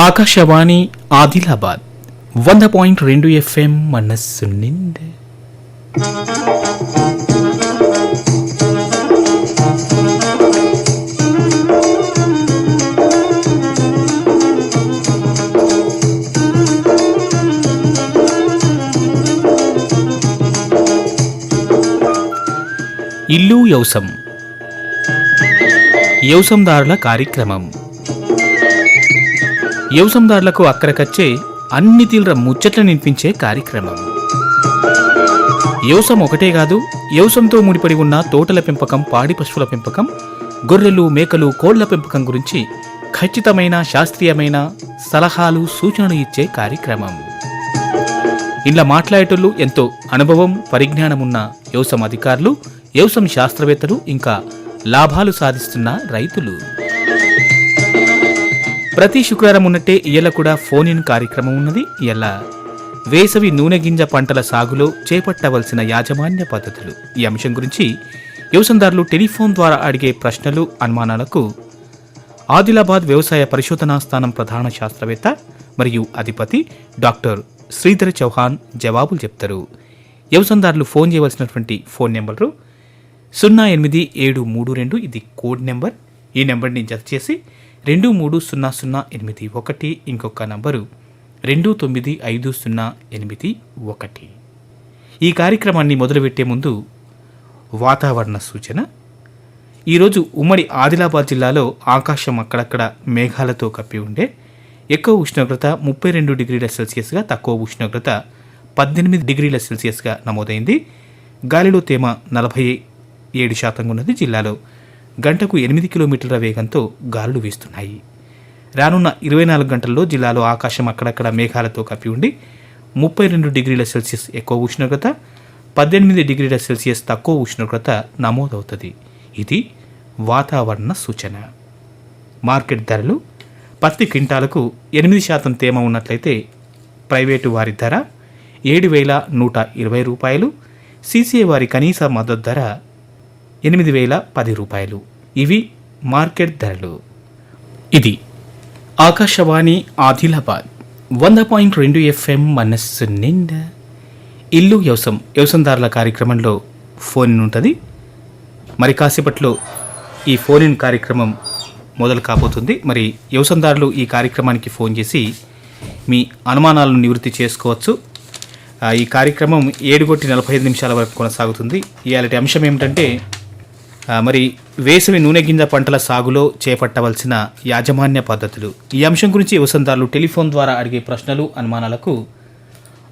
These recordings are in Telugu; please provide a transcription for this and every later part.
ఆకాశవాణి ఆదిలాబాద్ వంద పాయింట్ రెండు ఎఫ్ఎం మనస్సు నిండే ఇల్లు యౌసం యౌసందారుల కార్యక్రమం యవసందారులకు అక్కడికచ్చే అన్ని తీవ్ర ముచ్చట్లు నినిపించే కార్యక్రమం. యవసం ఒకటే కాదు యవసంతో ముడిపడి ఉన్న తోటల పెంపకం పాడి పశువుల పెంపకం గొర్రెలు మేకలు కోళ్ళ పెంపకం గురించి ఖచ్చితమైన శాస్త్రీయమైన సలహాలు సూచనలు ఇచ్చే కార్యక్రమం. ఇలా మాట్లాడేటోళ్ళు ఎంతో అనుభవం పరిజ్ఞానం ఉన్న వ్యవసాయ అధికారులు వ్యవసాయ శాస్త్రవేత్తలు ఇంకా లాభాలు సాధిస్తున్న రైతులు. ప్రతి శుక్రవారం ఉన్నట్టే ఇయ్యల కూడా ఫోన్ ఇన్ కార్యక్రమం ఉన్నది. ఇయ్యల వేసవి నూనె గింజ పంటల సాగులో చేపట్టవలసిన యాజమాన్య పద్ధతులు. ఈ అంశం గురించి వ్యవసాయదారులు టెలిఫోన్ ద్వారా అడిగే ప్రశ్నలు అనుమానాలకు ఆదిలాబాద్ వ్యవసాయ పరిశోధనా స్థానం ప్రధాన శాస్త్రవేత్త మరియు అధిపతి డాక్టర్ శ్రీధర్ చౌహాన్ జవాబులు చెప్తారు. వ్యవసాయదారులు ఫోన్ చేయవలసినటువంటి ఫోన్ నెంబరు సున్నా ఎనిమిది ఏడు మూడు రెండు. ఇది కోడ్ నెంబర్. ఈ నెంబర్ని జత చేసి రెండు మూడు సున్నా సున్నా ఎనిమిది ఒకటి ఇంకొక నంబరు. రెండు తొమ్మిది ఐదు సున్నా ఎనిమిది ఒకటి. ఈ కార్యక్రమాన్ని మొదలుపెట్టే ముందు వాతావరణ సూచన. ఈరోజు ఉమ్మడి ఆదిలాబాద్ జిల్లాలో ఆకాశం అక్కడక్కడ మేఘాలతో కప్పి ఉండే. ఎక్కువ ఉష్ణోగ్రత ముప్పై రెండు డిగ్రీల సెల్సియస్గా తక్కువ ఉష్ణోగ్రత పద్దెనిమిది డిగ్రీల సెల్సియస్గా నమోదైంది. గాలిలో తేమ నలభై ఏడు శాతంగా ఉన్నది జిల్లాలో. గంటకు ఎనిమిది కిలోమీటర్ల వేగంతో గాలులు వీస్తున్నాయి. రానున్న ఇరవై నాలుగు గంటల్లో జిల్లాలో ఆకాశం అక్కడక్కడ మేఘాలతో కప్పి ఉండి ముప్పై రెండు డిగ్రీల సెల్సియస్ ఎక్కువ ఉష్ణోగ్రత పద్దెనిమిది డిగ్రీల సెల్సియస్ తక్కువ ఉష్ణోగ్రత నమోదవుతుంది. ఇది వాతావరణ సూచన. మార్కెట్ ధరలు పత్తి క్వింటాలకు ఎనిమిది శాతం తేమ ఉన్నట్లయితే ప్రైవేటు వారి ధర ఏడు వేల నూట ఇరవై రూపాయలు సీసీఏ వారి కనీస మద్దతు ధర ఎనిమిది వేల పది రూపాయలు. ఇవి మార్కెట్ ధరలు. ఇది ఆకాశవాణి ఆదిలాబాద్ వంద పాయింట్ రెండు ఎఫ్ఎం మనస్సు నిండా ఇల్లు వ్యవసం వ్యవసందారుల కార్యక్రమంలో ఫోన్ ఉంటుంది. మరి కాసేపట్లో ఈ ఫోన్ ఇన్ కార్యక్రమం మొదలు కాబోతుంది. మరి వ్యవసందారులు ఈ కార్యక్రమానికి ఫోన్ చేసి మీ అనుమానాలను నివృత్తి చేసుకోవచ్చు. ఈ కార్యక్రమం ఏడు కొట్టి నలభై ఐదు నిమిషాల వరకు కొనసాగుతుంది. ఇవాళ అంశం ఏమిటంటే మరి వేసవి నూనె గింజ పంటల సాగులో చేపట్టవలసిన యాజమాన్య పద్ధతులు. ఈ అంశం గురించి వ్యవసాయదారులు టెలిఫోన్ ద్వారా అడిగే ప్రశ్నలు అనుమానాలకు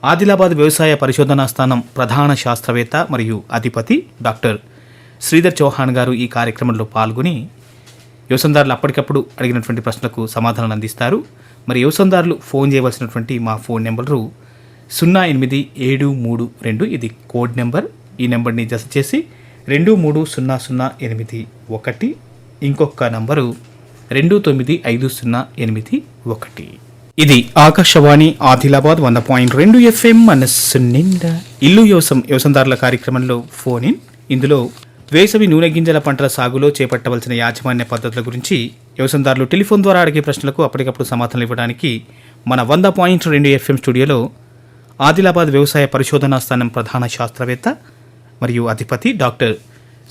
ఆదిలాబాద్ వ్యవసాయ పరిశోధనా స్థానం ప్రధాన శాస్త్రవేత్త మరియు అధిపతి డాక్టర్ శ్రీధర్ చౌహాన్ గారు ఈ కార్యక్రమంలో పాల్గొని వ్యవసాయదారులు అప్పటికప్పుడు అడిగినటువంటి ప్రశ్నలకు సమాధానాలు అందిస్తారు. మరి వ్యవసాయదారులు ఫోన్ చేయవలసినటువంటి మా ఫోన్ నెంబరు సున్నా ఎనిమిది ఏడు మూడు రెండు. ఇది కోడ్ నెంబర్. ఈ నెంబర్ని జత చేసి రెండు మూడు సున్నా సున్నా ఎనిమిది ఒకటి ఇంకొక నంబరు రెండు తొమ్మిది ఐదు సున్నా ఎనిమిది ఒకటి. ఇది ఆకాశవాణి ఆదిలాబాద్ వంద పాయింట్ రెండు ఎఫ్ఎం మనస్సు నిండా ఇల్లు యోసం వ్యవసాయదారుల కార్యక్రమంలో ఫోన్ ఇన్. ఇందులో వేసవి నూనె గింజల పంటల సాగులో చేపట్టవలసిన యాజమాన్య పద్ధతుల గురించి వ్యవసాయదారులు టెలిఫోన్ ద్వారా అడిగే ప్రశ్నలకు అప్పటికప్పుడు సమాధానాలు ఇవ్వడానికి మన వంద పాయింట్ రెండు ఎఫ్ఎం స్టూడియోలో ఆదిలాబాద్ వ్యవసాయ పరిశోధనా స్థానం ప్రధాన శాస్త్రవేత్త మరియు అధిపతి డాక్టర్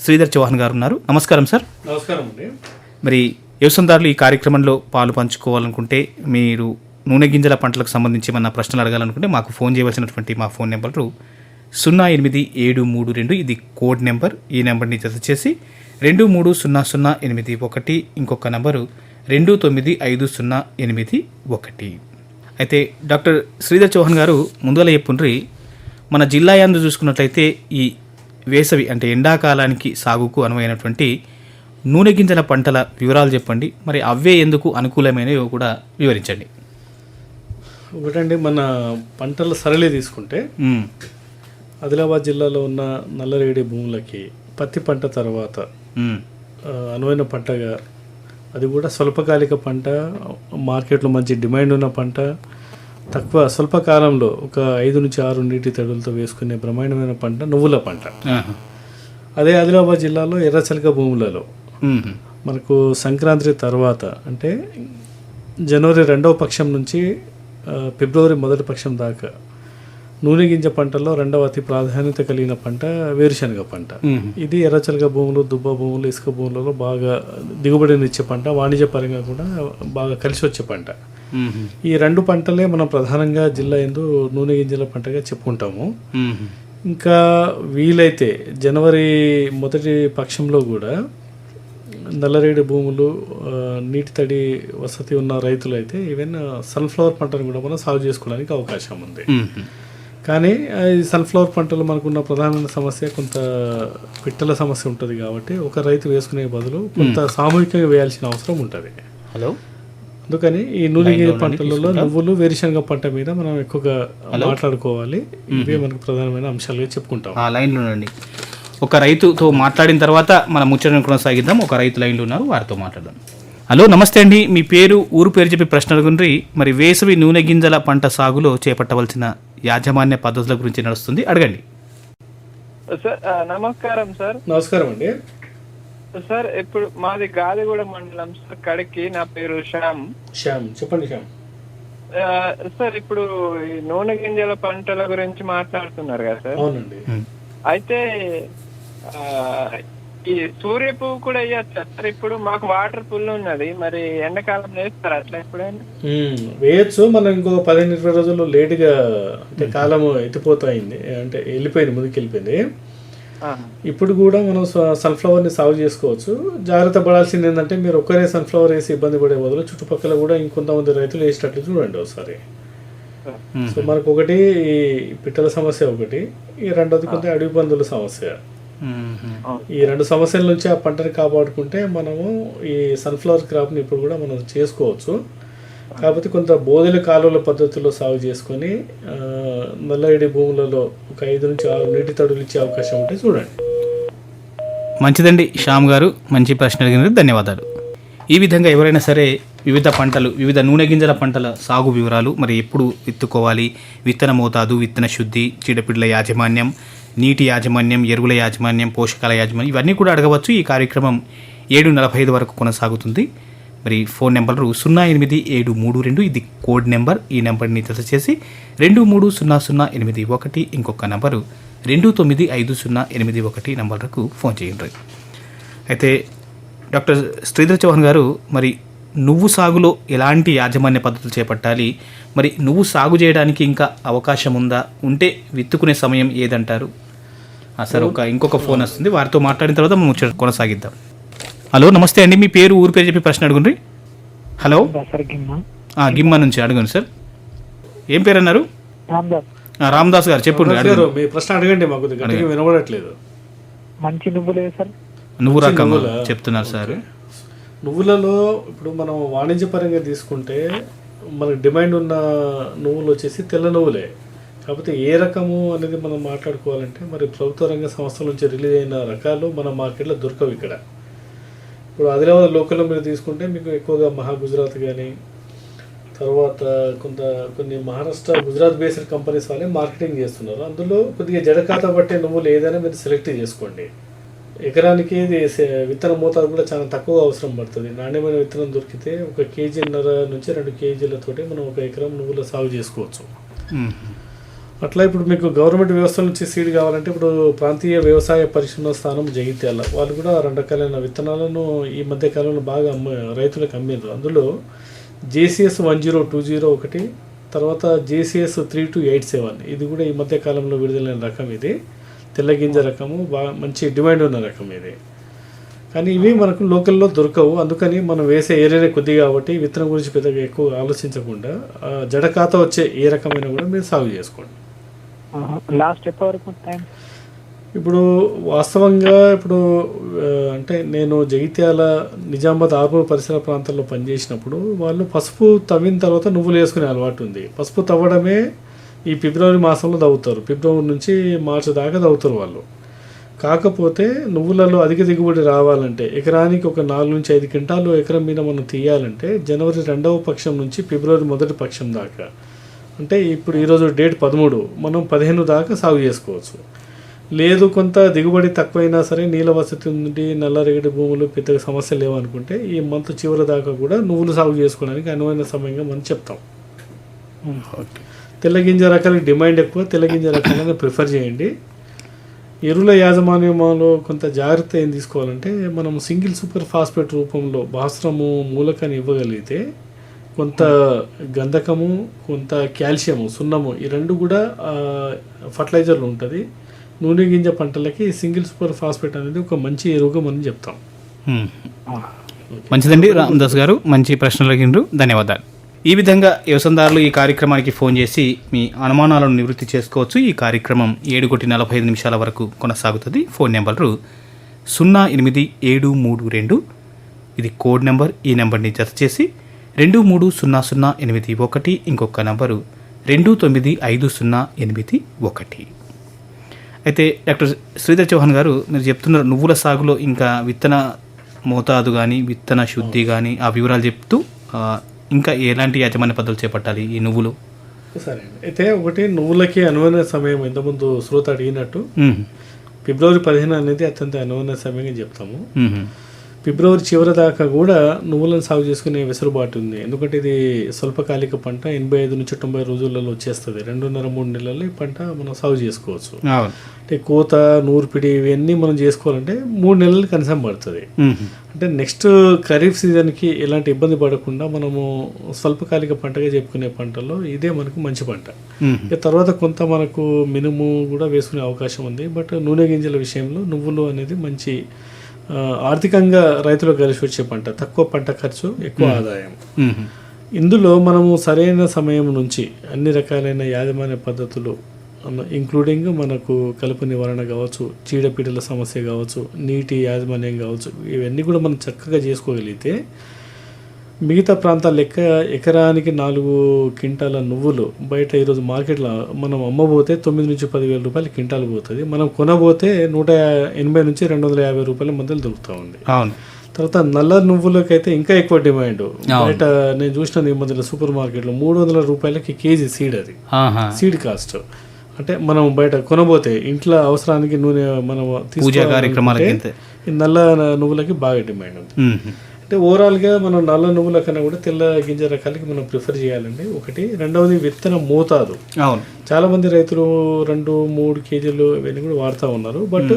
శ్రీధర్ చౌహాన్ గారు ఉన్నారు. నమస్కారం సార్. నమస్కారం అండి. మరి వ్యవసాయదారులు ఈ కార్యక్రమంలో పాలు పంచుకోవాలనుకుంటే మీరు నూనె గింజల పంటలకు సంబంధించి ఏమన్నా ప్రశ్నలు అడగాలనుకుంటే మాకు ఫోన్ చేయవలసినటువంటి మా ఫోన్ నెంబరు సున్నా ఎనిమిది ఏడు మూడు రెండు. ఇది కోడ్ నెంబర్. ఈ నెంబర్ని జత చేసి రెండు మూడు సున్నా సున్నా ఎనిమిది ఒకటి ఇంకొక నెంబరు రెండు తొమ్మిది ఐదు సున్నా ఎనిమిది ఒకటి. అయితే డాక్టర్ శ్రీధర్ చౌహాన్ గారు ముందుగా చెప్పుండ్రి మన జిల్లా యందు చూసుకున్నట్లయితే ఈ వేసవి అంటే ఎండాకాలానికి సాగుకు అనువైనటువంటి నూనె గింజల పంటల వివరాలు చెప్పండి. మరి అవే ఎందుకు అనుకూలమైనవి కూడా వివరించండి. ఒకటండి మన పంటల సరళి తీసుకుంటే. ఆదిలాబాద్ జిల్లాలో ఉన్న నల్లరేగడి భూములకి పత్తి పంట తర్వాత అనువైన పంటగా అది కూడా స్వల్పకాలిక పంట మార్కెట్లో మంచి డిమాండ్ ఉన్న పంట తక్కువ స్వల్పకాలంలో ఒక ఐదు నుంచి ఆరు నీటి తడులతో వేసుకునే బ్రహ్మాండమైన పంట నువ్వుల పంట. అదే ఆదిలాబాద్ జిల్లాలో ఎర్రచలక భూములలో. మనకు సంక్రాంతి తర్వాత అంటే జనవరి రెండవ పక్షం నుంచి ఫిబ్రవరి మొదటి పక్షం దాకా నూనె గింజ పంటల్లో రెండవ అతి ప్రాధాన్యత కలిగిన పంట వేరుశనగ పంట. ఇది ఎర్రచలక భూములు దుబ్బ భూములు ఇసుక భూములలో బాగా దిగుబడినిచ్చే పంట వాణిజ్యపరంగా కూడా బాగా కలిసి వచ్చే పంట. ఈ రెండు పంటలే మనం ప్రధానంగా జిల్లా ఎందు నూనె గింజల పంటగా చెప్పుకుంటాము. ఇంకా వీలైతే జనవరి మొదటి పక్షంలో కూడా నల్లరేడు భూములు నీటి తడి వసతి ఉన్న రైతులు అయితే ఈవెన్ సన్ఫ్లవర్ పంటను కూడా మనం సాగు చేసుకోవడానికి అవకాశం ఉంది. కానీ ఈ సన్ఫ్లవర్ పంటలు మనకున్న ప్రధానమైన సమస్య కొంత పిట్టల సమస్య ఉంటుంది కాబట్టి ఒక రైతు వేసుకునే బదులు కొంత సామూహికంగా వేయాల్సిన అవసరం ఉంటుంది. హలో? అందుకని ఈ నూనె పంటలలో నువ్వులు వేరుశనగ పంట మీద మనం ఎక్కువగా మాట్లాడుకోవాలి. ఇవే మనకు ప్రధానమైన అంశాలుగా చెప్పుకుంటాం. ఆ లైన్లో ఉండండి. ఒక రైతుతో మాట్లాడిన తర్వాత మన ముచ్చటను కొనసాగిద్దాం. ఒక రైతు లైన్లో ఉన్నారు వారితో మాట్లాడదాం. హలో నమస్తే అండి. మీ పేరు ఊరు పేరు చెప్పి ప్రశ్నల గురించి మరి వేసవి నూనె గింజల పంట సాగులో చేపట్టవలసిన యాజమాన్య పద్ధతుల గురించి నడుస్తుంది. అడగండి. సార్ నమస్కారం సార్. నమస్కారం అండి. సార్ ఇప్పుడు మాది గాదిగూడ మండలం సార్ కడికి. నా పేరు శ్యామ్. శ్యామ్ చెప్పండి శ్యామ్. సార్ ఇప్పుడు ఈ నూనె గింజల పంటల గురించి మాట్లాడుతున్నారు కదా సార్. అవునండి. అయితే ఆ, ఈ సూర్య పువ్వు కూడా వేయచ్చా సార్? ఇప్పుడు మాకు వాటర్ ఫుల్ ఉన్నది. మరి ఎండాకాలం వేస్తారు అట్లా ఎప్పుడైనా. వేయచ్చు. మనం ఇంకొక పదిహేను ఇరవై రోజుల్లో లేటుగా అంటే కాలం ఎత్తిపోతాయింది. అంటే వెళ్ళిపోయింది ముందుకు వెళ్ళిపోయింది. ఇప్పుడు కూడా మనం సన్ఫ్లవర్ని సాగు చేసుకోవచ్చు. జాగ్రత్త పడాల్సింది ఏంటంటే మీరు ఒక్కరే సన్ఫ్లవర్ వేసి ఇబ్బంది పడే బదులు చుట్టుపక్కల కూడా ఇంకొంతమంది రైతులు వేసేటట్లు చూడండి ఒకసారి. సో మనకు ఒకటి ఈ పిట్టల సమస్య ఒకటి ఈ రెండోది కొంత అడవి పందుల సమస్య. ఈ రెండు సమస్యల నుంచి ఆ పంటని కాపాడుకుంటే మనము ఈ సన్ఫ్లవర్ క్రాప్ని ఇప్పుడు కూడా మనం చేసుకోవచ్చు. కాకపోతే కొంత బోధుల కాలువల పద్ధతిలో సాగు చేసుకొని ఆ, భూములలో ఒక ఐదు నుంచి ఆరు నీటి తడులు ఇచ్చే అవకాశం ఉంటే చూడండి. మంచిదండి శ్యామ్ గారు. మంచి ప్రశ్న అడిగినందుకు ధన్యవాదాలు. ఈ విధంగా ఎవరైనా సరే వివిధ పంటలు వివిధ నూనె గింజల పంటల సాగు వివరాలు మరి ఎప్పుడు విత్తుకోవాలి? విత్తన మోతాదు విత్తన శుద్ధి చీడపిడ్ల యాజమాన్యం నీటి యాజమాన్యం ఎరువుల యాజమాన్యం పోషకాల యాజమాన్యం ఇవన్నీ కూడా అడగవచ్చు. ఈ కార్యక్రమం ఏడు నలభై ఐదు వరకు కొనసాగుతుంది. మరి ఫోన్ నెంబరు సున్నా ఎనిమిది ఏడు మూడు రెండు ఇది కోడ్ నెంబర్. ఈ నెంబర్ని జత చేసి రెండు మూడు సున్నా సున్నా ఎనిమిది ఒకటి ఇంకొక నెంబరు. రెండు తొమ్మిది ఐదు సున్నా ఎనిమిది ఒకటి నెంబర్లకు ఫోన్ చేయండి. అయితే డాక్టర్ శ్రీధర్ చౌహాన్ గారు మరి నువ్వు సాగులో ఎలాంటి యాజమాన్య పద్ధతులు చేపట్టాలి? మరి నువ్వు సాగు చేయడానికి ఇంకా అవకాశం ఉందా? ఉంటే విత్తుకునే సమయం ఏదంటారు? సరే సార్ ఒక ఇంకొక ఫోన్ వస్తుంది. వారితో మాట్లాడిన తర్వాత మనం కొనసాగిద్దాం. హలో నమస్తే అండి. మీ పేరు ఊరు పేరు చెప్పి ప్రశ్న అడుగుండ్రి. హలో. సార్ గిమ్మ. ఆ, గిమ్మ నుంచి అడగండి సార్. ఏం పేరు అన్నారు రామ్దాస్ గారు చెప్పండి ప్రశ్న అడగండి మాకు వినబడట్లేదు. మంచి నువ్వులు సార్. నువ్వు రకం? చెప్తున్నారు సార్. నువ్వులలో ఇప్పుడు మనం వాణిజ్యపరంగా తీసుకుంటే మనకు డిమాండ్ ఉన్న నువ్వులు వచ్చేసి తెల్ల నువ్వులే. కాకపోతే ఏ రకము అనేది మనం మాట్లాడుకోవాలంటే మరి ప్రభుత్వ రంగ సంస్థల నుంచి రిలీజ్ అయిన రకాలు మన మార్కెట్లో దొరకవు ఇక్కడ. ఇప్పుడు ఆదిలాబాద్ లోకల్లో మీరు తీసుకుంటే మీకు ఎక్కువగా మహా గుజరాత్ కానీ తర్వాత కొంత కొన్ని మహారాష్ట్ర గుజరాత్ బేస్డ్ కంపెనీస్ వాళ్ళే మార్కెటింగ్ చేస్తున్నారు. అందులో కొద్దిగా జడకాత పట్టే నువ్వులు ఏదైనా మీరు సెలెక్ట్ చేసుకోండి. ఎకరానికి ఇది విత్తన మోతాదు కూడా చాలా తక్కువ అవసరం పడుతుంది. నాణ్యమైన విత్తనం దొరికితే ఒక కేజీన్నర నుంచి రెండు కేజీలతోటి మనం ఒక ఎకరం నువ్వుల సాగు చేసుకోవచ్చు. అట్లా ఇప్పుడు మీకు గవర్నమెంట్ వ్యవస్థ నుంచి సీడ్ కావాలంటే ఇప్పుడు ప్రాంతీయ వ్యవసాయ పరిశ్రమ స్థానం జగిత్యాల. వాళ్ళు కూడా రెండు రకాలైన విత్తనాలను ఈ మధ్య కాలంలో బాగా అమ్మ రైతులకు అమ్మారు అందులో JCS one zero two zero ఒకటి తర్వాత JCS three two eight seven. ఇది కూడా ఈ మధ్య కాలంలో విడుదలైన రకం ఇది. తెల్ల గింజ రకము బాగా మంచి డిమాండ్ ఉన్న రకం ఇది. కానీ ఇవి మనకు లోకల్లో దొరకవు. అందుకని మనం వేసే ఏరియానే కొద్ది కాబట్టి విత్తనం గురించి పెద్దగా ఎక్కువ ఆలోచించకుండా జడ జడకాత వచ్చే ఏ రకమైన కూడా మీరు సాగు చేసుకోండి. లాస్ట్ ఎప్పటివరకు టైం ఇప్పుడు వాస్తవంగా ఇప్పుడు అంటే నేను జగిత్యాల నిజామాబాద్ ఆర్మూర్ పరిసర ప్రాంతాల్లో పనిచేసినప్పుడు వాళ్ళు పసుపు తవ్విన తర్వాత నువ్వులు వేసుకునే అలవాటు ఉంది. పసుపు తవ్వడమే ఈ ఫిబ్రవరి మాసంలో తవ్వుతారు. ఫిబ్రవరి నుంచి మార్చి దాకా తవ్వుతారు వాళ్ళు. కాకపోతే నువ్వులలో అధిక దిగుబడి రావాలంటే ఎకరానికి ఒక నాలుగు నుంచి ఐదు క్వింటాలు ఎకరం మీద మనం తీయాలంటే జనవరి రెండవ పక్షం నుంచి ఫిబ్రవరి మొదటి పక్షం దాకా అంటే ఇప్పుడు ఈరోజు డేట్ పదమూడు మనం పదిహేను దాకా సాగు చేసుకోవచ్చు. లేదు కొంత దిగుబడి తక్కువైనా సరే నీళ్ళ వసతి ఉంది నల్లరేగడి భూములు పెద్దగా సమస్య లేవు అనుకుంటే ఈ మంత్ చివరి దాకా కూడా నువ్వులు సాగు చేసుకోవడానికి అనువైన సమయంగా మనం చెప్తాం. తెల్లగింజ రకాలకు డిమాండ్ ఎక్కువ తెల్లగింజ రకాలను ప్రిఫర్ చేయండి. ఎరువుల యాజమాన్యంలో కొంత జాగ్రత్త ఏం తీసుకోవాలంటే మనం సింగిల్ సూపర్ ఫాస్ఫేట్ రూపంలో భాస్రము మూలకాన్ని ఇవ్వగలిగితే కొంత గంధకము కొంత కాల్షియము సున్నము ఈ రెండు కూడా ఫర్టిలైజర్లు ఉంటుంది. నూనె గింజ పంటలకి సింగిల్ సూపర్ ఫాస్ఫేట్ అనేది ఒక మంచి ఎరువుగా మనం చెప్తాం. మంచిదండి. రామదాస్ గారు మంచి ప్రశ్నలు అడిగిండ్రు ధన్యవాదాలు. ఈ విధంగా వ్యవసాయదారులు ఈ కార్యక్రమానికి ఫోన్ చేసి మీ అనుమానాలను నివృత్తి చేసుకోవచ్చు. ఈ కార్యక్రమం ఏడు కోటి నలభై ఐదు నిమిషాల వరకు కొనసాగుతుంది. ఫోన్ నెంబరు సున్నా ఎనిమిది ఏడు మూడు రెండు. ఇది కోడ్ నెంబర్. ఈ నెంబర్ని జత చేసి రెండు మూడు సున్నా సున్నా ఎనిమిది ఒకటి ఇంకొక నంబరు రెండు తొమ్మిది ఐదు సున్నా ఎనిమిది ఒకటి అయితే డాక్టర్ శ్రీధర్ చౌహాన్ గారు మీరు చెప్తున్నారు నువ్వుల సాగులో ఇంకా విత్తన మోతాదు కానీ విత్తన శుద్ధి కానీ ఆ వివరాలు చెప్తూ ఇంకా ఎలాంటి యాజమాన్య పద్ధతులు చేపట్టాలి ఈ నువ్వులు సరే అండి అయితే ఒకటి నువ్వులకి అనువైన సమయం ఇంతకుముందు శ్రోత అడిగినట్టు. ఫిబ్రవరి పదిహేను అనేది అత్యంత అనువైన సమయంగా చెప్తాము. ఫిబ్రవరి చివరి దాకా కూడా నువ్వులను సాగు చేసుకునే వెసులుబాటు ఉంది. ఎందుకంటే ఇది స్వల్పకాలిక పంట ఎనభై ఐదు నుంచి తొంభై రోజులలో వచ్చేస్తుంది. రెండున్నర మూడు నెలల్లో ఈ పంట మనం సాగు చేసుకోవచ్చు. అంటే కోత నూర్పిడి ఇవన్నీ మనం చేసుకోవాలంటే మూడు నెలలు కనీసం పడుతుంది. అంటే నెక్స్ట్ ఖరీఫ్ సీజన్కి ఎలాంటి ఇబ్బంది పడకుండా మనము స్వల్పకాలిక పంటగా చెప్పుకునే పంటల్లో ఇదే మనకు మంచి పంట. తర్వాత కొంత మనకు మినుము కూడా వేసుకునే అవకాశం ఉంది. బట్ నూనె గింజల విషయంలో నువ్వులు అనేది మంచి ఆర్థికంగా రైతులకు కలిసి వచ్చే పంట తక్కువ పంట ఖర్చు ఎక్కువ ఆదాయం. ఇందులో మనము సరైన సమయం నుంచి అన్ని రకాలైన యాజమాన్య పద్ధతులు ఇంక్లూడింగ్ మనకు కలుపు నివారణ కావచ్చు చీడపీడల సమస్య కావచ్చు నీటి యాజమాన్యం కావచ్చు ఇవన్నీ కూడా మనం చక్కగా చేసుకోగలిగితే మిగతా ప్రాంతాల లెక్క ఎకరానికి నాలుగు క్వింటాల నువ్వులు బయట ఈరోజు మార్కెట్లో మనం అమ్మబోతే తొమ్మిది నుంచి పదివేల రూపాయలు క్వింటాల్ పోతుంది. మనం కొనబోతే నూట ఎనభై నుంచి రెండు వందల యాభై రూపాయల మధ్యలో దొరుకుతూ ఉంది. అవును. తర్వాత నల్ల నువ్వులకైతే ఇంకా ఎక్కువ డిమాండ్. బయట నేను చూసిన ఈ మధ్యలో సూపర్ మార్కెట్లో మూడు వందల రూపాయలకి కేజీ సీడ్ అది. Seed cost. అంటే మనం బయట కొనబోతే ఇంట్లో అవసరానికి నూనె మనం పూజా కార్యక్రమాలకి నల్ల నువ్వులకి బాగా డిమాండ్ ఉంది. అంటే ఓవరాల్గా మనం నల్ల నువ్వుల కన్నా కూడా తెల్ల గింజ రకాలకి మనం ప్రిఫర్ చేయాలండి. ఒకటి రెండవది విత్తన మోతాదు. అవును. చాలా మంది రైతులు రెండు మూడు కేజీలు ఇవన్నీ కూడా వాడుతూ ఉన్నారు. బట్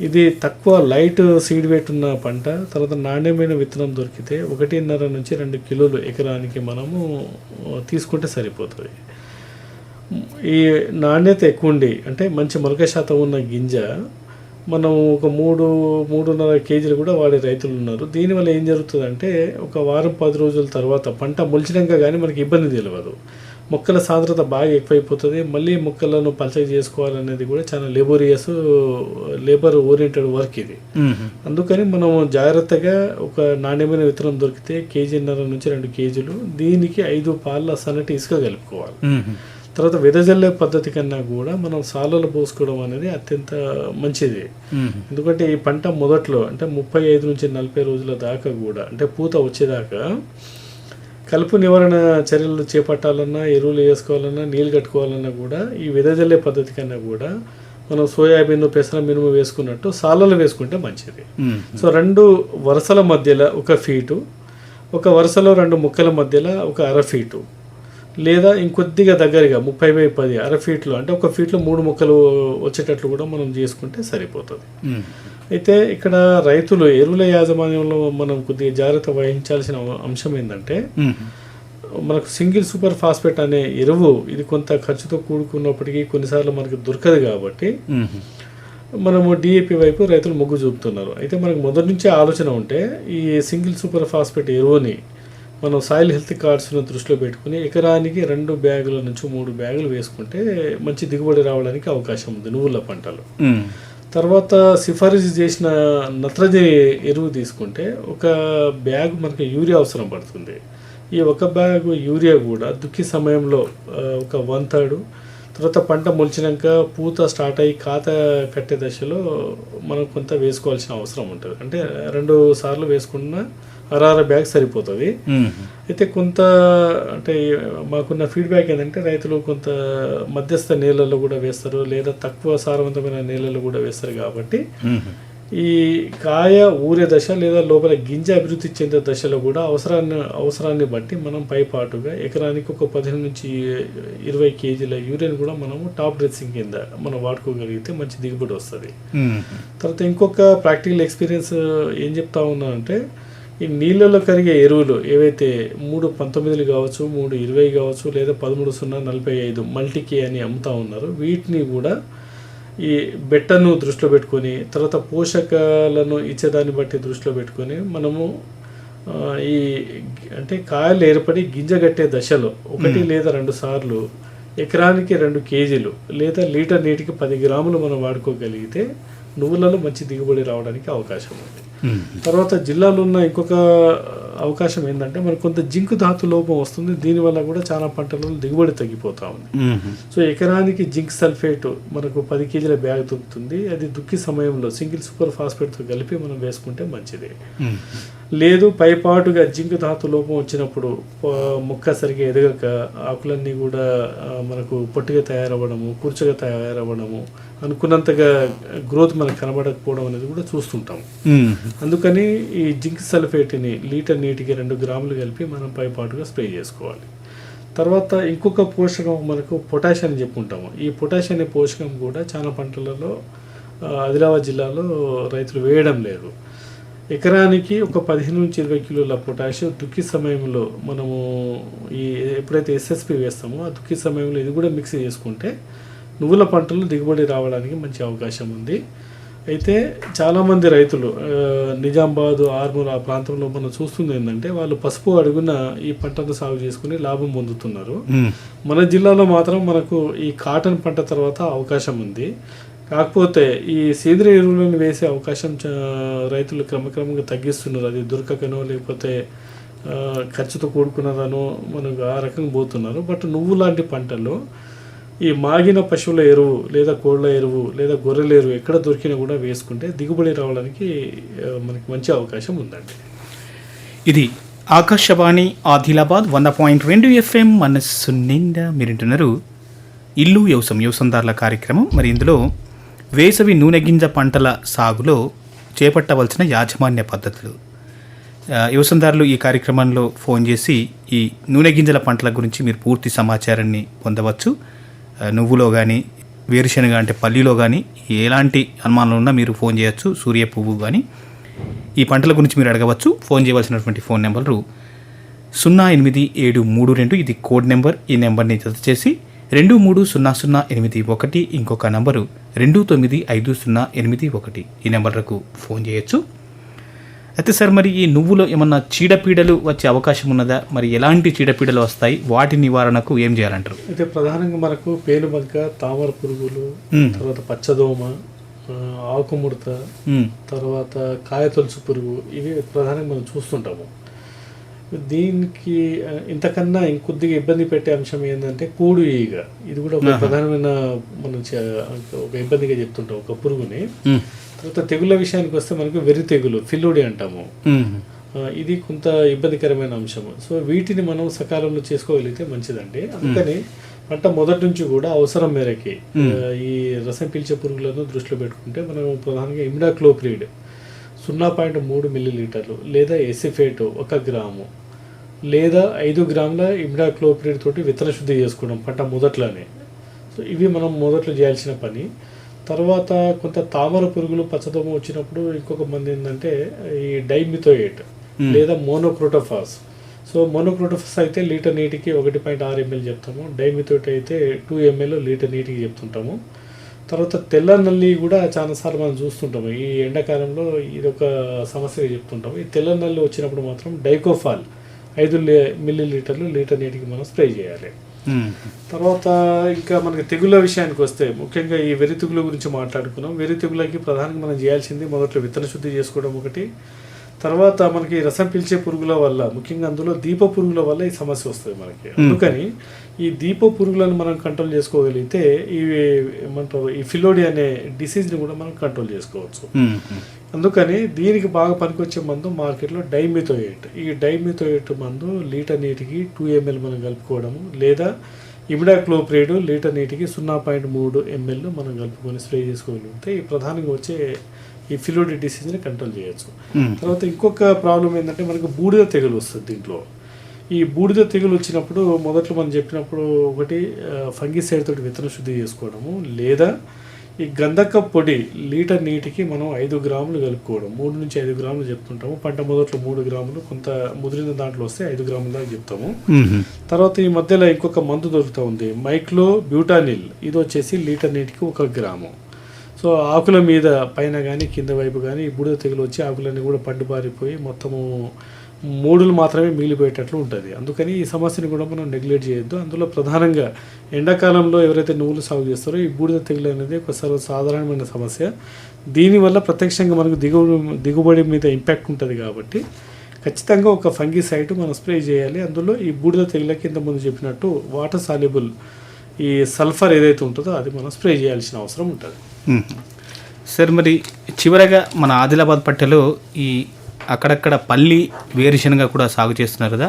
ఇది తక్కువ లైట్ సీడ్ వెయిట్ ఉన్న పంట తర్వాత నాణ్యమైన విత్తనం దొరికితే ఒకటిన్నర నుంచి రెండు కిలోలు ఎకరానికి మనము తీసుకుంటే సరిపోతుంది. ఈ నాణ్యత ఎక్కువ ఉండి అంటే మంచి మొలక శాతం ఉన్న గింజ మనం ఒక మూడు మూడున్నర కేజీలు కూడా వాడే రైతులు ఉన్నారు. దీనివల్ల ఏం జరుగుతుందంటే ఒక వారం పది రోజుల తర్వాత పంట మొలిచినాక కానీ మనకి ఇబ్బంది తెలియదు మొక్కల సాంద్రత బాగా ఎక్కువైపోతుంది. మళ్ళీ మొక్కలను పల్చగా చేసుకోవాలనేది కూడా చాలా లేబోరియస్ లేబర్ ఓరియంటెడ్ వర్క్ ఇది. అందుకని మనం జాగ్రత్తగా ఒక నాణ్యమైన విత్తనం దొరికితే కేజీన్నర నుంచి రెండు కేజీలు దీనికి ఐదు పాల సన్నటి ఇసుక కలుపుకోవాలి. తర్వాత వెదజల్లే పద్ధతి కన్నా కూడా మనం సాలలో పోసుకోవడం అనేది అత్యంత మంచిది. ఎందుకంటే ఈ పంట మొదట్లో అంటే ముప్పై ఐదు నుంచి నలభై రోజుల దాకా కూడా అంటే పూత వచ్చేదాకా కలుపు నివారణ చర్యలు చేపట్టాలన్నా ఎరువులు వేసుకోవాలన్నా నీళ్ళు కట్టుకోవాలన్నా కూడా ఈ వెదజల్లే పద్ధతి కన్నా కూడా మనం సోయాబీన్ పెసర మినుము వేసుకున్నట్టు సాలలో వేసుకుంటే మంచిది. సో రెండు వరుసల మధ్యలో ఒక ఫీటు ఒక వరుసలో రెండు ముక్కల మధ్యలో ఒక అర ఫీటు లేదా ఇంకొద్దిగా దగ్గరగా ముప్పై బై పది అర ఫీట్లు అంటే ఒక ఫీట్లో మూడు ముక్కలు వచ్చేటట్లు కూడా మనం చేసుకుంటే సరిపోతుంది. అయితే ఇక్కడ రైతులు ఎరువుల యాజమాన్యంలో మనం కొద్దిగా జాగ్రత్త వహించాల్సిన అంశం ఏంటంటే. మనకు సింగిల్ సూపర్ ఫాస్ఫేట్ అనే ఎరువు ఇది కొంత ఖర్చుతో కూడుకున్నప్పటికీ కొన్నిసార్లు మనకు దొరకదు కాబట్టి. మనము డిఏపి వైపు రైతులు మొగ్గు చూపుతున్నారు అయితే మనకు మొదటి నుంచే ఆలోచన ఉంటే ఈ సింగిల్ సూపర్ ఫాస్ఫేట్ ఎరువుని మనం సాయిల్ హెల్త్ కార్డ్స్ను దృష్టిలో పెట్టుకుని ఎకరానికి రెండు బ్యాగుల నుంచి మూడు బ్యాగులు వేసుకుంటే మంచి దిగుబడి రావడానికి అవకాశం ఉంది నువ్వుల పంటలు. తర్వాత సిఫారసు చేసిన నత్రజని ఎరువు తీసుకుంటే ఒక బ్యాగ్ మనకి యూరియా అవసరం పడుతుంది. ఈ ఒక బ్యాగ్ యూరియా కూడా దుక్కి సమయంలో ఒక వన్ థర్డ్ తర్వాత పంట మొలిచినాక పూత స్టార్ట్ అయ్యి కాత కట్టే దశలో మనం కొంత వేసుకోవాల్సిన అవసరం ఉంటుంది. అంటే రెండు సార్లు వేసుకున్నా అరార బ్యాగ్ సరిపోతుంది. అయితే కొంత అంటే మాకున్న ఫీడ్బ్యాక్ ఏంటంటే రైతులు కొంత మధ్యస్థ నేలల్లో కూడా వేస్తారు లేదా తక్కువ సారవంతమైన నేలల్లో కూడా వేస్తారు కాబట్టి. ఈ కాయ ఊరే దశ లేదా లోపల గింజ అభివృద్ధి చెందే దశలో కూడా అవసరాన్ని అవసరాన్ని బట్టి మనం పైపాటుగా ఎకరానికి ఒక పదిహేను నుంచి ఇరవై కేజీల యూరియన్ కూడా మనము టాప్ డ్రెస్సింగ్ కింద మనం వాడుకోగలిగితే మంచి దిగుబడి వస్తుంది. తర్వాత ఇంకొక ప్రాక్టికల్ ఎక్స్పీరియన్స్ ఏం చెప్తా ఉన్నా అంటే ఈ నీళ్ళలో కరిగే ఎరువులు ఏవైతే మూడు పంతొమ్మిదిలు కావచ్చు మూడు ఇరవై కావచ్చు లేదా పదమూడు సున్నా నలభై ఐదు మల్టీకే అని అమ్ముతా ఉన్నారు వీటిని కూడా ఈ బెట్టను దృష్టిలో పెట్టుకొని తర్వాత పోషకాలను ఇచ్చేదాన్ని బట్టి దృష్టిలో పెట్టుకొని మనము ఈ అంటే కాయలు ఏర్పడి గింజ కట్టే దశలో ఒకటి లేదా రెండు సార్లు ఎకరానికి రెండు కేజీలు లేదా లీటర్ నీటికి పది గ్రాములు మనం వాడుకోగలిగితే నువ్వులలో మంచి దిగుబడి రావడానికి అవకాశం ఉంది. తర్వాత జిల్లాలో ఉన్న ఇంకొక అవకాశం ఏంటంటే మనకు కొంత జింకు ధాతు లోపం వస్తుంది దీనివల్ల కూడా చాలా పంటలలో దిగుబడి తగ్గిపోతా ఉంది మ్మ్. సో ఎకరానికి జింక్ సల్ఫేట్ మనకు పది కేజీల బ్యాగ్ దొరుకుతుంది అది దుక్కి సమయంలో సింగిల్ సూపర్ ఫాస్ఫేట్తో కలిపి మనం వేసుకుంటే మంచిది మ్మ్. లేదు పైపాటుగా జింక్ ధాతు లోపం వచ్చినప్పుడు మొక్క సరిగా ఎదగక ఆకులన్నీ కూడా మనకు పొట్టిగా తయారవ్వడము కూర్చగా తయారవ్వడము అనుకున్నంతగా గ్రోత్ మనకు కనబడకపోవడం అనేది కూడా చూస్తుంటాం. అందుకని ఈ జింక్ సల్ఫేట్ని లీటర్ నీటికి రెండు గ్రాములు కలిపి మనం పైపాటుగా స్ప్రే చేసుకోవాలి. తర్వాత ఇంకొక పోషకం మనకు పొటాష్ అని చెప్పుకుంటాము. ఈ పొటాష్ అనే పోషకం కూడా చాలా పంటలలో ఆదిలాబాద్ జిల్లాలో రైతులు వేయడం లేదు. ఎకరానికి ఒక పదిహేను నుంచి ఇరవై కిలోల పొటాష్ దుక్కి సమయంలో మనము ఈ ఎప్పుడైతే ఎస్ఎస్పి వేస్తామో ఆ దుక్కి సమయంలో ఇది కూడా మిక్స్ చేసుకుంటే నువ్వుల పంటలు దిగుబడి రావడానికి మంచి అవకాశం ఉంది. అయితే చాలామంది రైతులు నిజామాబాద్ ఆర్మూర్ ఆ ప్రాంతంలో మనం చూస్తుంది ఏంటంటే వాళ్ళు పసుపు అడుగున ఈ పంటను సాగు చేసుకుని లాభం పొందుతున్నారు. మన జిల్లాలో మాత్రం మనకు ఈ కాటన్ పంట తర్వాత అవకాశం ఉంది. కాకపోతే ఈ సేంద్రియ ఎరువులను వేసే అవకాశం రైతులు క్రమక్రమంగా తగ్గిస్తున్నారు. అది దొరకకనో లేకపోతే ఖర్చుతో కూడుకున్నదనో మనకు ఆ రకంగా పోతున్నారు. బట్ నువ్వు లాంటి పంటల్లో ఈ మాగిన పశువుల ఎరువు లేదా కోళ్ళ ఎరువు లేదా గొర్రెల ఎరువు ఎక్కడ దొరికినా కూడా వేసుకుంటే దిగుబడి రావడానికి మనకి మంచి అవకాశం ఉందండి. ఇది ఆకాశవాణి ఆదిలాబాద్ వంద పాయింట్ రెండు ఎఫ్ఎం మనస్సు నిండా మీరింటున్నారు. ఇల్లు వ్యవసాయం వ్యవసాయదారుల కార్యక్రమం. మరి ఇందులో వేసవి నూనె గింజ పంటల సాగులో చేపట్టవలసిన యాజమాన్య పద్ధతులు. ఆ, వ్యవసాయదారులు ఈ కార్యక్రమంలో ఫోన్ చేసి ఈ నూనె గింజల పంటల గురించి మీరు పూర్తి సమాచారాన్ని పొందవచ్చు. నువ్వులో కానీ వేరుశనగ అంటే పల్లిలో కానీ ఎలాంటి అనుమానాలు ఉన్నా మీరు ఫోన్ చేయొచ్చు సూర్య పువ్వు కానీ ఈ పంటల గురించి మీరు అడగవచ్చు ఫోన్ చేయవలసినటువంటి ఫోన్ నెంబరు సున్నా ఎనిమిది ఏడు మూడు రెండు ఇది కోడ్ నెంబర్ ఈ నెంబర్ని జత చేసి రెండు మూడు సున్నా సున్నా ఎనిమిది ఒకటి ఇంకొక నంబరు రెండు తొమ్మిది ఐదు సున్నా ఎనిమిది ఒకటి ఈ నెంబర్లకు ఫోన్ చేయొచ్చు. అయితే సార్ మరి ఈ నువ్వులో ఏమన్నా చీడపీడలు వచ్చే అవకాశం ఉన్నదా? మరి ఎలాంటి చీడపీడలు వస్తాయి? వాటి నివారణకు ఏం చేయాలంటారు? అయితే ప్రధానంగా మనకు పేనుబంక తామర పురుగులు. తర్వాత పచ్చదోమ ఆకుముడత. తర్వాత కాయతొలుసు పురుగు ఇవి ప్రధానంగా మనం చూస్తుంటాము. దీనికి ఇంతకన్నా ఇంకొద్దిగా ఇబ్బంది పెట్టే అంశం ఏంటంటే కూడు ఈగ. ఇది కూడా ఒక ప్రధానమైన మనం ఒక ఇబ్బందిగా చెప్తుంటాం ఒక పురుగుని. తర్వాత తెగుళ్ళ విషయానికి వస్తే మనకు వెర్రి తెగులు ఫిల్లుడి అంటాము. ఇది కొంత ఇబ్బందికరమైన అంశం సో వీటిని మనం సకాలంలో చేసుకోగలిగితే మంచిదండి. అందుకని పంట మొదటి నుంచి కూడా అవసరం మేరకి ఈ రసం పీల్చే పురుగులను దృష్టిలో పెట్టుకుంటే మనం ప్రధానంగా ఇమిడాక్లోప్రిడ్ సున్నా పాయింట్ మూడు మిల్లీ లీటర్లు లేదా ఎసిఫేట్ ఒక గ్రాము లేదా ఐదు గ్రాముల ఇమిడాక్లోప్రిడ్ తోటి విత్తన శుద్ధి చేసుకోవడం పంట మొదట్లోనే. సో ఇవి మనం మొదట్లో చేయాల్సిన పని. తర్వాత కొంత తామర పురుగులు పచ్చదోమ వచ్చినప్పుడు ఇంకొక మంది ఏంటంటే ఈ డైమిథోయేట్ లేదా మోనోక్రోటోఫాస్. సో మోనోక్రోటోఫాస్ అయితే లీటర్ నీటికి ఒకటి పాయింట్ ఆరు ఎంఎల్ చెప్తాము. డైమిథోయేట్ అయితే టూ ఎంఎల్ లీటర్ నీటికి చెప్తుంటాము. తర్వాత తెల్ల నల్లి కూడా చాలాసార్లు మనం చూస్తుంటాము. ఈ ఎండాకాలంలో ఇది ఒక సమస్యగా చెప్తుంటాము. ఈ తెల్ల నల్లి వచ్చినప్పుడు మాత్రం డైకోఫాల్ ఐదు మిల్లీ లీటర్లు లీటర్ నీటికి మనం స్ప్రే చేయాలి. తర్వాత ఇంకా మనకి తెగుళ్ళ విషయానికి వస్తే ముఖ్యంగా ఈ వెర్రి తెగుల గురించి మాట్లాడుకున్నాం. వెర్రి తెగులకి ప్రధానంగా మనం చేయాల్సింది మొదట్లో విత్తన శుద్ధి చేసుకోవడం ఒకటి. తర్వాత మనకి రసం పీల్చే పురుగుల వల్ల ముఖ్యంగా అందులో దీప పురుగుల వల్ల ఈ సమస్య వస్తుంది మనకి. అందుకని ఈ దీప పురుగులను మనం కంట్రోల్ చేసుకోగలిగితే ఈ ఏమంటారు ఈ ఫిలోడి అనే డిసీజ్ని కూడా మనం కంట్రోల్ చేసుకోవచ్చు. అందుకని దీనికి బాగా పనికొచ్చే మందు మార్కెట్లో డైమిథోయేట్. ఈ డైమిథోయేట్ మందు లీటర్ నీటికి టూ ఎంఎల్ మనం కలుపుకోవడము లేదా ఇమిడాక్లోప్రేడ్ లీటర్ నీటికి సున్నా పాయింట్ మూడు ఎంఎల్ మనం కలుపుకొని స్ప్రే చేసుకోగలిగితే ఈ ప్రధానంగా వచ్చే ఈ ఫిలోడి డిసీజ్ని కంట్రోల్ చేయొచ్చు. మ్మ్. తర్వాత ఇంకొక ప్రాబ్లం ఏంటంటే మనకు బూడిద తెగులు వస్తుంది దీంట్లో. ఈ బూడిద తెగులు వచ్చినప్పుడు మొదట్లో మనం చెప్పినప్పుడు ఒకటి ఫంగిసైడ్ తోటి విత్తన శుద్ధి చేసుకోవడము లేదా ఈ గంధక పొడి లీటర్ నీటికి మనం ఐదు గ్రాములు కలుపుకోవడం. మూడు నుంచి ఐదు గ్రాములు చెప్తుంటాము. పంట మొదట్లో మూడు గ్రాములు కొంత ముదిరిన దాంట్లో వస్తే ఐదు గ్రాముల దాకా చెప్తాము. తర్వాత ఈ మధ్యలో ఇంకొక మందు దొరుకుతూ ఉంది మైక్లో బ్యూటానిల్ ఇది వచ్చేసి లీటర్ నీటికి ఒక గ్రాము. సో ఆకుల మీద పైన కానీ కింద వైపు కానీ ఈ బూడిద తెగులు వచ్చి ఆకులన్నీ కూడా పండుబారిపోయి మొత్తము మూడులు మాత్రమే మిగిలిపోయేటట్లు ఉంటుంది. అందుకని ఈ సమస్యని కూడా మనం నెగ్లెక్ట్ చేయొద్దు. అందులో ప్రధానంగా ఎండాకాలంలో ఎవరైతే నువ్వులు సాగు చేస్తారో ఈ బూడిద తెగులు అనేది ఒక సర్వ సాధారణమైన సమస్య దీనివల్ల ప్రత్యక్షంగా మనకు దిగుబడి దిగుబడి మీద ఇంపాక్ట్ ఉంటుంది కాబట్టి ఖచ్చితంగా ఒక ఫంగిసైడ్ మనం స్ప్రే చేయాలి. అందులో ఈ బూడిద తెగులకి ఇంతకుముందు చెప్పినట్టు వాటర్ సాల్యుబుల్ ఈ సల్ఫర్ ఏదైతే ఉంటుందో అది మనం స్ప్రే చేయాల్సిన అవసరం ఉంటుంది. సార్ మరి చివరగా మన ఆదిలాబాద్ పట్టెలో ఈ అక్కడక్కడ పల్లి వేరుశనగ కూడా సాగు చేస్తున్నారు కదా.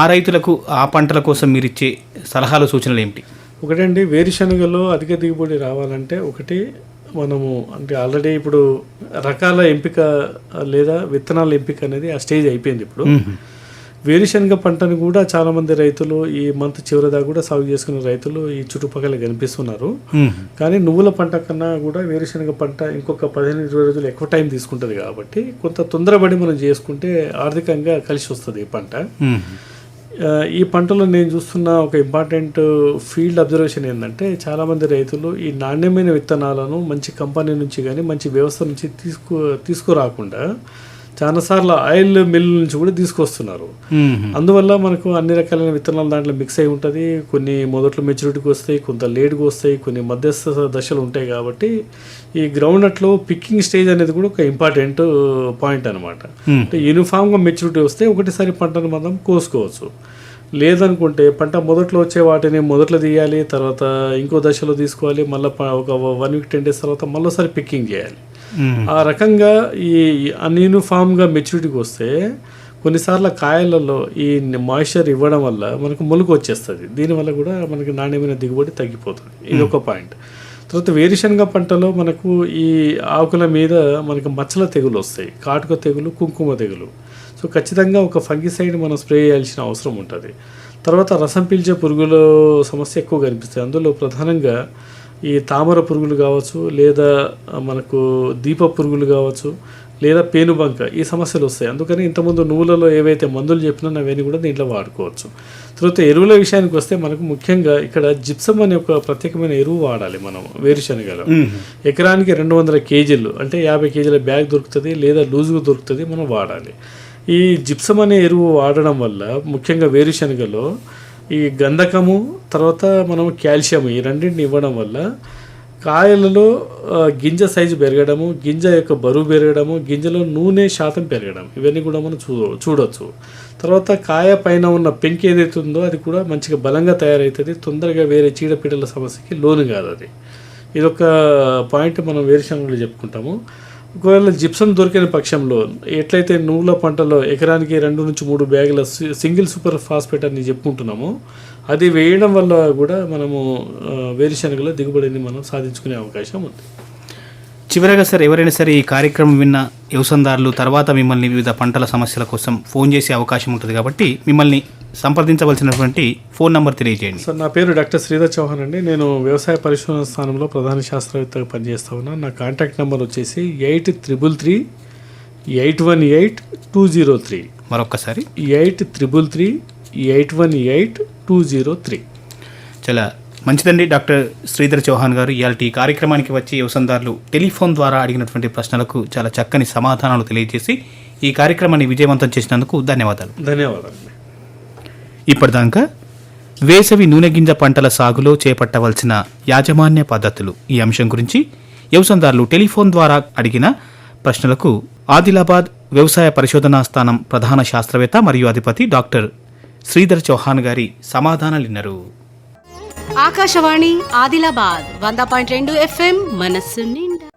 ఆ రైతులకు ఆ పంటల కోసం మీరు ఇచ్చే సలహాలు సూచనలు ఏమిటి? ఒకటండి వేరుశనగలో అధిక దిగుబడి రావాలంటే ఒకటి మనము అంటే ఆల్రెడీ ఇప్పుడు రకాల ఎంపిక లేదా విత్తనాల ఎంపిక అనేది ఆ స్టేజ్ అయిపోయింది ఇప్పుడు. వేరుశనగ పంటను కూడా చాలా మంది రైతులు ఈ మంత్ చివరి దాకా కూడా సాగు చేసుకునే రైతులు ఈ చుట్టుపక్కల కనిపిస్తున్నారు. కానీ నువ్వుల పంట కన్నా కూడా వేరుశనగ పంట ఇంకొక పదిహేను ఇరవై రోజులు ఎక్కువ టైం తీసుకుంటుంది కాబట్టి కొంత తొందరపడి మనం చేసుకుంటే ఆర్థికంగా కలిసి వస్తుంది ఈ పంట. ఈ పంటలో నేను చూస్తున్న ఒక ఇంపార్టెంట్ ఫీల్డ్ అబ్జర్వేషన్ ఏంటంటే చాలామంది రైతులు ఈ నాణ్యమైన విత్తనాలను మంచి కంపెనీ నుంచి కానీ మంచి వ్యవస్థ నుంచి తీసుకు తీసుకురాకుండా చాలాసార్లు ఆయిల్ మిల్ నుంచి కూడా తీసుకొస్తున్నారు. అందువల్ల మనకు అన్ని రకాలైన విత్తనాలు దాంట్లో మిక్స్ అయి ఉంటుంది కొన్ని మొదట్లో మెచ్యూరిటీకి వస్తాయి కొంత లేట్గా వస్తాయి కొన్ని మధ్యస్థ దశలు ఉంటాయి కాబట్టి ఈ గ్రౌండ్ నట్లో పిక్కింగ్ స్టేజ్ అనేది కూడా ఒక ఇంపార్టెంట్ పాయింట్ అనమాట. అంటే యూనిఫామ్గా మెచ్యూరిటీ వస్తే ఒకటిసారి పంటను మనం కోసుకోవచ్చు లేదనుకుంటే పంట మొదట్లో వచ్చే వాటిని మొదట్లో తీయాలి తర్వాత ఇంకో దశలో తీసుకోవాలి మళ్ళీ ఒక వన్ వీక్ టెన్ డేస్ తర్వాత మళ్ళీసారి పిక్కింగ్ చేయాలి. ఆ రకంగా ఈ అన్యూనిఫామ్గా మెచ్యూరిటీకి వస్తే కొన్నిసార్లు కాయలలో ఈ మాయిశ్చర్ ఇవ్వడం వల్ల మనకు మొలుకు వచ్చేస్తుంది. దీనివల్ల కూడా మనకి నాణ్యమైన దిగుబడి తగ్గిపోతుంది. ఇది ఒక పాయింట్. తర్వాత వేరుశనగ పంటలో మనకు ఈ ఆకుల మీద మనకు మచ్చల తెగులు వస్తాయి. కాటుక తెగులు కుంకుమ తెగులు. సో ఖచ్చితంగా ఒక ఫంగిసైడ్ మనం స్ప్రే చేయాల్సిన అవసరం ఉంటుంది. తర్వాత రసం పీల్చే పురుగుల సమస్య ఎక్కువ కనిపిస్తాయి అందులో ప్రధానంగా ఈ తామర పురుగులు కావచ్చు లేదా మనకు దీప పురుగులు కావచ్చు లేదా పేనుబంక ఈ సమస్యలు వస్తాయి. అందుకని ఇంతకుముందు నువ్వులలో ఏవైతే మందులు చెప్పినా అవన్నీ కూడా దీంట్లో వాడుకోవచ్చు. తర్వాత ఎరువుల విషయానికి వస్తే మనకు ముఖ్యంగా ఇక్కడ జిప్సం అనే ఒక ప్రత్యేకమైన ఎరువు వాడాలి మనం వేరుశనగలో. ఎకరానికి రెండు వందల కేజీలు అంటే యాభై కేజీల బ్యాగ్ దొరుకుతుంది లేదా లూజుగా దొరుకుతుంది మనం వాడాలి. ఈ జిప్సం అనే ఎరువు వాడడం వల్ల ముఖ్యంగా వేరుశనగలో ఈ గంధకము తర్వాత మనం కాల్షియం ఈ రెండింటిని ఇవ్వడం వల్ల కాయలలో గింజ సైజు పెరగడము గింజ యొక్క బరువు పెరగడము గింజలో నూనె శాతం పెరగడం. ఇవన్నీ కూడా మనం చూ చూడవచ్చు తర్వాత కాయ పైన ఉన్న పెంకి ఏదైతే ఉందో అది కూడా మంచిగా బలంగా తయారవుతుంది తొందరగా వేరే చీడపీడల సమస్యకి లోను కాదు అది ఇదొక పాయింట్ మనం వేరుశనగలు చెప్పుకుంటాము. ఒకవేళ జిప్సం దొరికిన పక్షంలో ఎట్లయితే నువ్వుల పంటలో ఎకరానికి రెండు నుంచి మూడు బ్యాగుల సింగిల్ సూపర్ ఫాస్ఫేట్ అని చెప్పుకుంటున్నామో అది వేయడం వల్ల కూడా మనము ఆ, వేరుశనగలో దిగుబడిని మనం సాధించుకునే అవకాశం ఉంది. చివరగా సార్ ఎవరైనా సరే ఈ కార్యక్రమం విన్న వ్యవసాయదారులు తర్వాత మిమ్మల్ని వివిధ పంటల సమస్యల కోసం ఫోన్ చేసే అవకాశం ఉంటుంది కాబట్టి మిమ్మల్ని సంప్రదించవలసినటువంటి ఫోన్ నంబర్ తెలియజేయండి. సార్ నా పేరు డాక్టర్ శ్రీధర్ చౌహాన్ అండి. నేను వ్యవసాయ పరిశోధన స్థానంలో ప్రధాన శాస్త్రవేత్తగా పనిచేస్తా ఉన్నా. నా కాంటాక్ట్ నెంబర్ వచ్చేసి eight triple three eight one eight two zero three. మరొక్కసారి. Eight triple three eight one eight two zero three. చాలా మంచిదండి డాక్టర్ శ్రీధర్ చౌహాన్ గారు. ఇవాళ ఈ కార్యక్రమానికి వచ్చి వ్యవసాయదారులు టెలిఫోన్ ద్వారా అడిగినటువంటి ప్రశ్నలకు చాలా చక్కని సమాధానాలు తెలియజేసి ఈ కార్యక్రమాన్ని విజయవంతం చేసినందుకు ధన్యవాదాలు. ధన్యవాదాలు ఇప్పటిదాకా వేసవి నూనె గింజ పంటల సాగులో చేపట్టవలసిన యాజమాన్య పద్ధతులు. ఈ అంశం గురించి వ్యవసాయదారులు టెలిఫోన్ ద్వారా అడిగిన ప్రశ్నలకు ఆదిలాబాద్ వ్యవసాయ పరిశోధనా స్థానం ప్రధాన శాస్త్రవేత్త మరియు అధిపతి డాక్టర్ శ్రీధర్ చౌహాన్ గారి సమాధానాలిన్నరు. ఆకాశవాణి ఆదిలాబాద్ వంద పాయింట్ రెండు ఎఫ్ఎం మనస్సు నిండా